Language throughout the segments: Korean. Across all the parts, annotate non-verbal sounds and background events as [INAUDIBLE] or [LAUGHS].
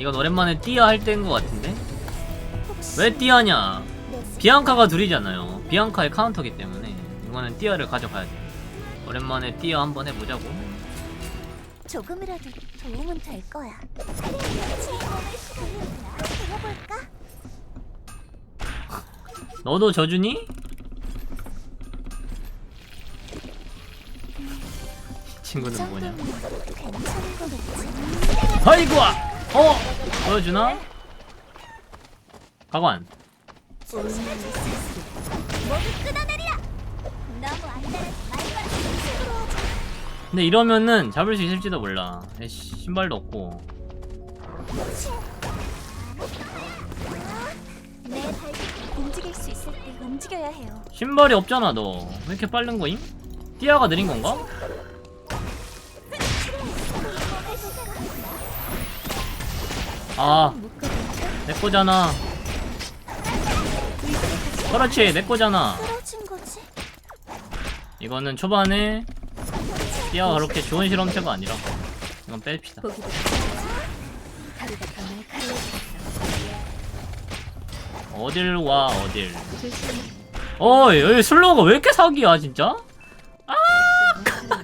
이건 오랜만에 띠아 할 때인 것 같은데? 왜 띠아냐? 내 스- 비앙카가 둘이잖아요. 비앙카의 카운터기 때문에 이거는 띠아를 가져가야 돼. 오랜만에 띠아 한번 해보자고. 조금이라도 도움은 될 거야. 너도 저주니? 친구는 뭐냐? 아이고야! 어? 보여주나? 가관. 근데 이러면은 잡을 수 있을지도 몰라. 에이씨, 신발도 없고. 신발이 없잖아, 너. 왜 이렇게 빠른 거임? 띠아가 느린 건가? 아, 내 거잖아. 그렇지, 내 거잖아. 떨어진 거지? 이거는 초반에 띠아가 그렇게 좋은 실험체가 아니라 이건 뺄피다. 어딜 와, 어딜. 어, 여기 슬로우가 왜 이렇게 사기야, 진짜? 아,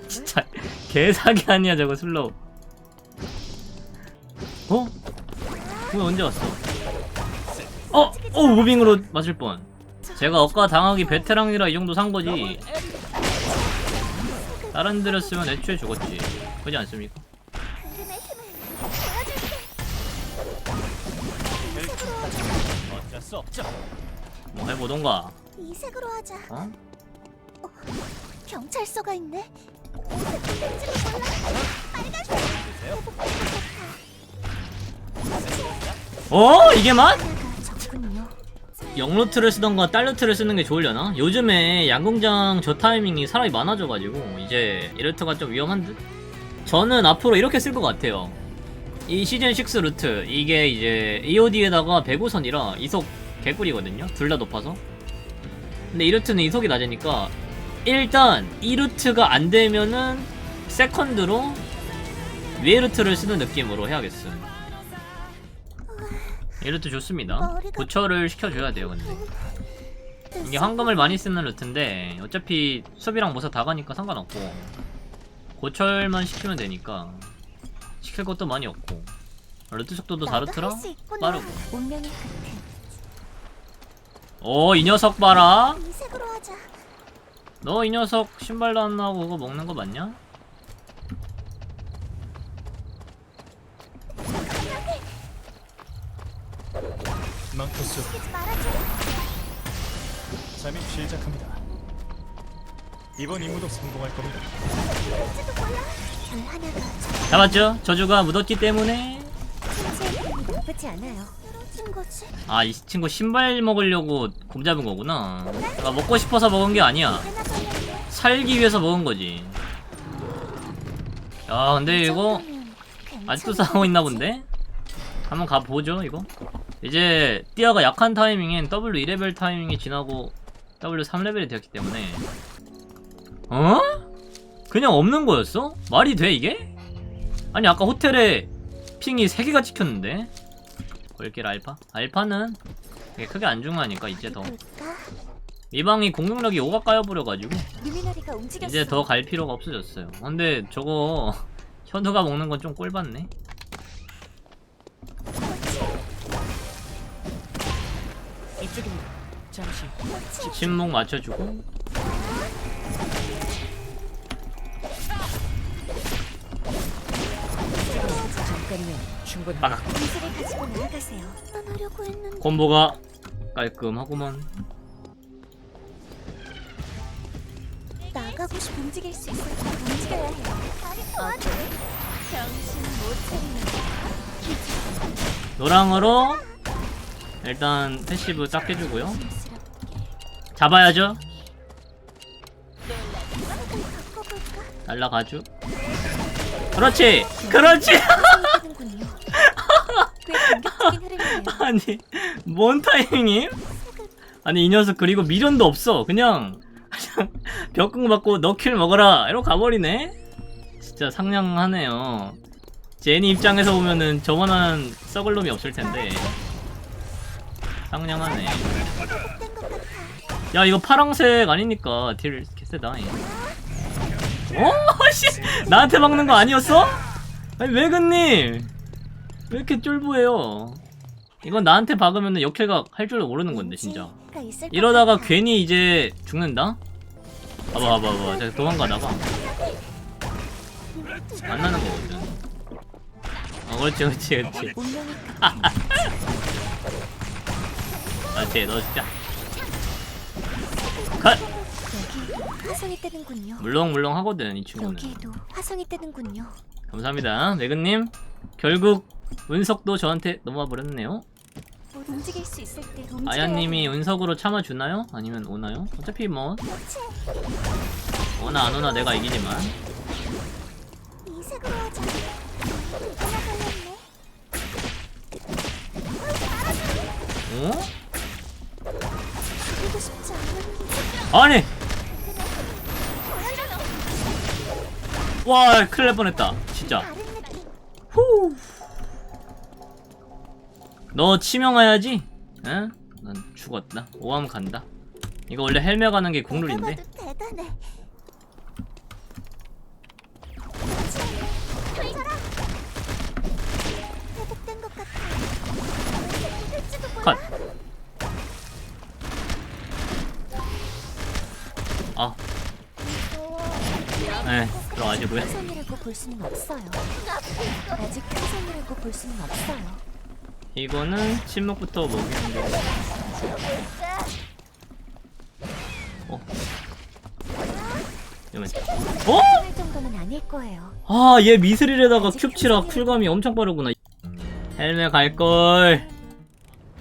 [LAUGHS] 진짜 개사기 아니야, 저거 슬로우. 어? 왜 언제 왔어? 어, 어, 무빙으로 맞을 뻔. 제가 억까 당하기 베테랑이라 이 정도 산 거지. 다른 데였으면 애초에 죽었지. 그지 않습니까? 어쩔 수 없죠. 뭐 해보던가. 이 색으로 하자. 어? 경찰서가 있네. 어? 이게 맛? 영루트를 쓰던가 딸루트를 쓰는 게 좋으려나? 요즘에 양궁장 저 타이밍이 사람이 많아져가지고 이제 이루트가 좀 위험한 듯? 저는 앞으로 이렇게 쓸 것 같아요 이 시즌6 루트 이게 이제 EOD에다가 105선이라 이속 개꿀이거든요 둘 다 높아서 근데 이 루트는 이속이 낮으니까 일단 이 루트가 안 되면은 세컨드로 위에 루트를 쓰는 느낌으로 해야겠음 이 루트 좋습니다. 고철을 시켜줘야 돼요 근데. 이게 황금을 많이 쓰는 루트인데 어차피 수비랑 모사 다 가니까 상관없고 고철만 시키면 되니까 시킬 것도 많이 없고 루트 속도도 다르트라? 있구나. 빠르고. 운명의 끝에. 오이 녀석 봐라. 너 이 녀석 신발도 안 나오고 그거 먹는 거 맞냐? 말아줘. 잠입 시작합니다. 이번 임무도 성공할 겁니다. 하나가 잡았죠? 저주가 묻었기 때문에 힘이 나쁘지 않아요. 떨어진 거지? 아 이 친구 신발 먹으려고 곰 잡은 거구나 아, 먹고 싶어서 먹은 게 아니야 하나 걸렸네. 살기 위해서 먹은 거지 야 근데 이거 아직도 싸우고 있나 본데? 한번 가보죠 이거 이제 띠아가 약한 타이밍엔 W 2레벨 타이밍이 지나고 W 3레벨이 되었기 때문에 어? 그냥 없는 거였어? 말이 돼 이게? 아니 아까 호텔에 핑이 3개가 찍혔는데 골길 알파? 알파는 이게 크게 안 중요하니까 이제 더 볼까? 이 방이 공격력이 5가 까여버려가지고. 이제 더 갈 필요가 없어졌어요 근데 저거 [LAUGHS] 현우가 먹는 건 좀 꼴받네 이쪽입니다. 잠시 침묵 맞춰주고 가지고 나아가세요. 떠나려고 했는데 콤보가 깔끔하구만 나가고 싶 움직일 수 있을 때 움직여야 해요. 도와줘. 정신 못 차리네. 노랑으로 일단 패시브 딱 해주고요. 잡아야죠? 날라가죠 그렇지 그렇지. [LAUGHS] 아니 뭔 타이밍임? 아니 이 녀석 그리고 미련도 없어 그냥 벽궁 받고 너킬 먹어라 이러고 가버리네 진짜 상냥하네요 제니 입장에서 보면은 저만한 썩을 놈이 없을 텐데 상냥하네. 야 이거 파랑색 아니니까 딜 개쎄다 어? [LAUGHS] 씨 나한테 막는 거 아니었어? 아니 외근님 왜 이렇게 쫄보해요 이건 나한테 박으면 역회각 할줄 모르는 건데 진짜 이러다가. 괜히 이제 죽는다? 봐봐 봐봐 봐봐 제가 도망가다가 만나는 거거든 어 그렇지 그렇지 그렇지 [LAUGHS] 그렇지 너 진짜 컷! 여기 화성이 뜨는군요. 물렁물렁 하거든 이 친구는 여기에도 화성이 뜨는군요. 감사합니다 매근님 결국 운석도 저한테 넘어와 버렸네요 뭐 움직일 수 있을 때 움직여야 아야님이 해. 운석으로 참아주나요? 아니면 오나요? 어차피 뭐. 오나 안 오나 내가 이기지만 이 색으로 하자. 하나 걸렸네. 어? 아니! 와 큰일 날 뻔했다 진짜. 후. 너 치명해야지? 응? 난 죽었다 오함 간다 이거 원래 헬메 가는 게 국룰인데 네, 들어가지고요. 볼 수는 없어요. 아직 큰성이라고 볼 수는 없어요. 이거는 침묵부터 먹이는 게 어? 이러면 어? 할 정도는 아닐 거예요. 아, 얘 미스릴에다가 큐브치라 쿨감이 엄청 빠르구나. 헬메 갈걸.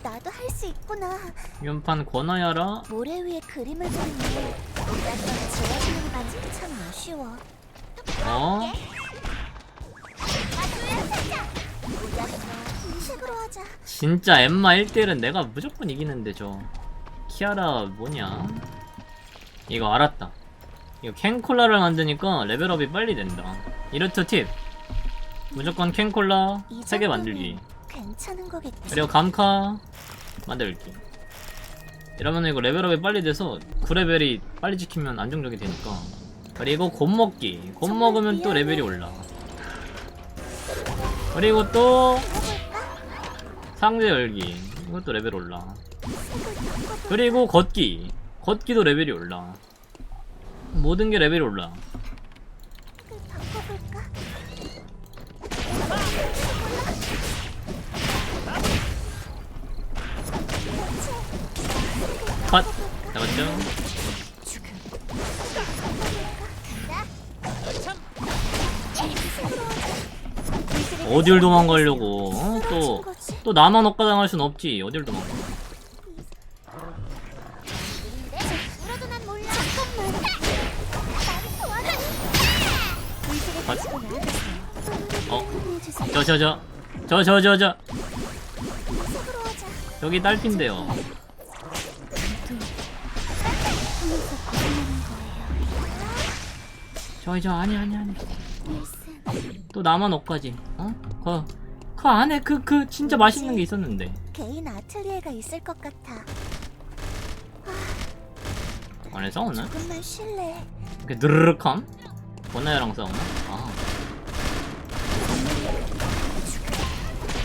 나도 할 수 있구나. 연판 권하야라. 모래 위에 그림을 그리니 약 반지 참 아쉬워. 어? 이 식으로 하자. 진짜 엠마 1대1은 내가 무조건 이기는데 저 키아라 뭐냐? 이거 알았다. 이거 캔콜라를 만드니까 레벨업이 빨리 된다. 이르트 팁. 무조건 캔콜라 이 3개 만들기. 정도면 괜찮은 거겠지. 그리고 감카 만들기. 이러면 이거 레벨업이 빨리 돼서 9레벨이 빨리 지키면 안정적이 되니까. 그리고 곰 먹기. 곰 먹으면 또 레벨이 올라. 그리고 또 상자 열기. 이것도 레벨 올라. 그리고 걷기. 걷기도 레벨이 올라. 모든 게 레벨이 올라. 컷! 잡았죠? 어딜 도망가려고 어? 또, 또 나만 억가당할 순 없지 어딜 도망가. 어? 저 저 저 저 저 저저 속으로 하자. 여기 딸핀데요 저저 아니 아니 아니 또 나만 억가지 어? 그, 그 안에 그 그 진짜 맛있는 게 있었는데 개인 아틀리에가 있을 것 같아. 안에 싸우나? 조금만 쉴래. 이렇게 느르륵함? 보나야랑 싸우나? 아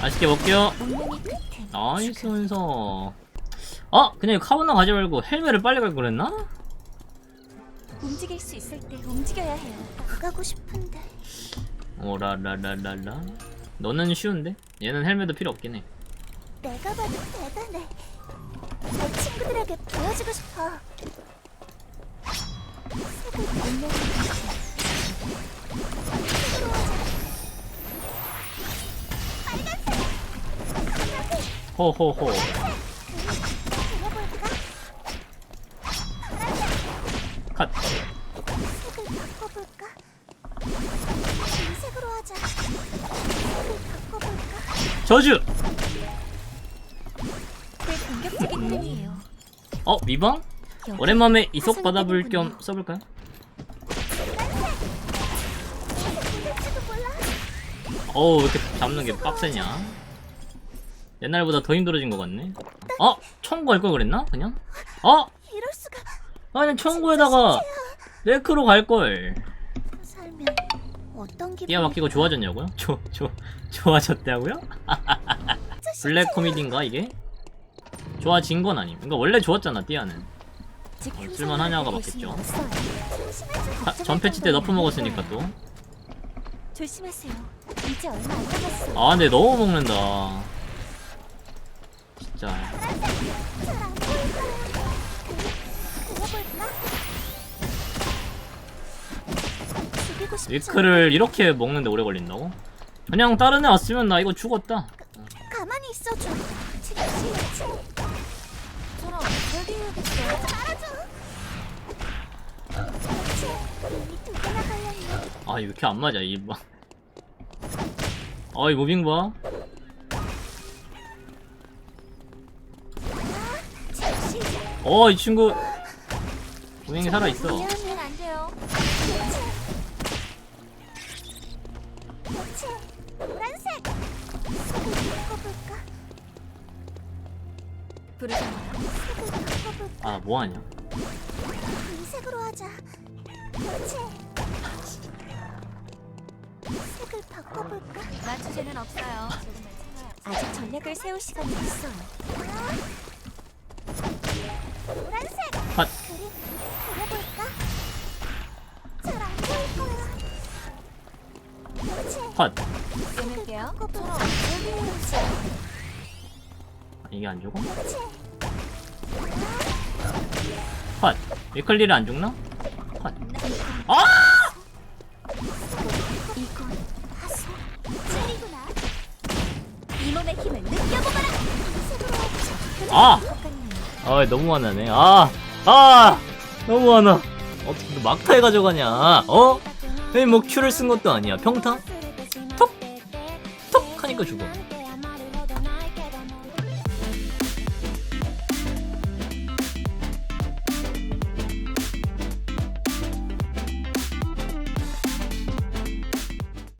맛있게 먹게요 운명의 나이스 운석 아 그냥 카보나 가지 말고 헬멧을 빨리 갈 거랬나? 움직일 수 있을 때 움직여야 해요. 나가고 싶은데. 오라라라라라 너는 쉬운데? 얘는 헬멧도 필요 없긴 해 내가 봐도 대단해. 내 친구들에게 보여주고 싶어. 색을 호호호? 저주! 공격적인. 어 미방? 오랜만에 이속 화성이 받아볼. 겸 써볼까요? 어우 왜 이렇게 잡는 게 빡세냐 옛날보다 더 힘들어진 것 같네 어? 청구 할 걸 그랬나? 그냥? 어? 아니 청구에다가 네크로 갈걸 살면 어떤 기분? 띠아 바뀌고 좋아졌냐고요? [LAUGHS] 조, 조, 좋아졌다고요? [LAUGHS] 블랙 코미디인가 이게? 좋아진 건 아님 그러니까 원래 좋았잖아 띠아는 쓸만하냐가 맞겠죠. 아, 전 패치 때 너프 먹었으니까 또 조심하세요. 이제 얼마 안 남았어. 아 근데 너무 먹는다 진짜 죽이고 싶지 위크를 이렇게 먹는데 오래 걸린다고? 그냥 다른 애 왔으면 나 이거 죽었다. 가만히 있어줘. 시치. 저럼 여기 해야겠어. 알아줘. 그렇지. 이미 두 개나 걸렸네. 아 이거 이렇게 안 맞아 이봐 어이 무빙 봐 지금 시작. 어이 친구 무빙이 살아있어 아 뭐하냐 금색으로 하자. 그렇지. 색을 바꿔볼까? 맞추제는 없어요. 아직 전략을 세울 시간이 있어요. 노란색. 핫 그림 그려볼까? 잘 안 보일 거야. 그렇지. 헛 끊을게요. 바꿔볼까? 그렇지. 이게 안 죽어? 헛 위클리를 안 죽나? 헛 아! 아! 아 너무 화나네 아! 아! 너무 화나 어떻게 또 막타에 가져가냐 어? 에이 뭐 큐를 쓴 것도 아니야 평타? 톡! 톡! 하니까 죽어